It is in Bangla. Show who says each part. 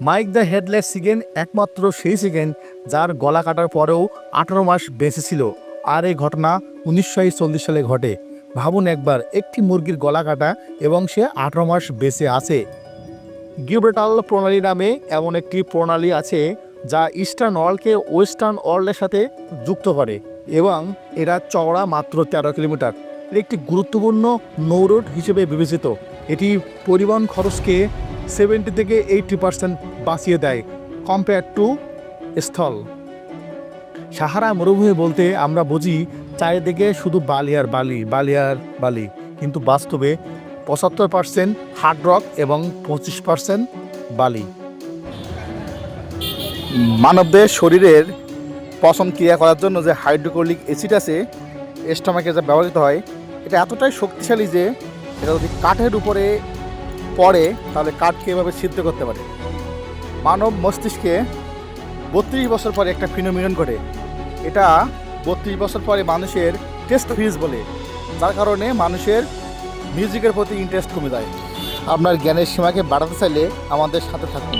Speaker 1: মাইক দ্য হেডলেস সিগেন একমাত্র সেই সিগেন যার গলা কাটার পরেও আঠারো মাস বেঁচে ছিল। আর এই ঘটনা উনিশশো চল্লিশ সালে ঘটে। ভাবুন একবার, একটি মুরগির গলা কাটা এবং সে আঠারো মাস বেঁচে আছে। গিউবেটাল প্রণালী নামে এমন একটি প্রণালী আছে যা ইস্টার্ন ওয়ার্ল্ডকে ওয়েস্টার্ন ওয়ার্ল্ডের সাথে যুক্ত করে এবং এরা চওড়া মাত্র তেরো কিলোমিটার। একটি গুরুত্বপূর্ণ নৌরোড হিসেবে বিবেচিত। এটি পরিবহন খরচকে সেভেন্টি থেকে এইটি পার্সেন্ট বাঁচিয়ে দেয়। কম্পেয়ার টু স্থল। সাহারা মরুভূমি বলতে আমরা বুঝি চারিদিকে শুধু বালি আর বালি বালি আর বালি। কিন্তু বাস্তবে পঁচাত্তর পার্সেন্ট হার্ড রক এবং পঁচিশ পার্সেন্ট বালি। মানবদের শরীরের পচন ক্রিয়া করার জন্য যে হাইড্রোক্লোরিক অ্যাসিড আছে স্টমাকে যা ব্যবহৃত হয়, এটা এতটাই শক্তিশালী যে এটা যদি কাঠের উপরে পড়ে তাহলে কাঠকে এভাবে সিদ্ধ করতে পারে। মানব মস্তিষ্কে বত্রিশ বছর পরে একটা ফিনোমিনন ঘটে। এটা বত্রিশ বছর পরে মানুষের টেস্ট ফিজ বলে, যার কারণে মানুষের মিউজিকের প্রতি ইন্টারেস্ট কমে যায়। আপনার জ্ঞানের সীমাকে বাড়াতে চাইলে আমাদের সাথে থাকুন।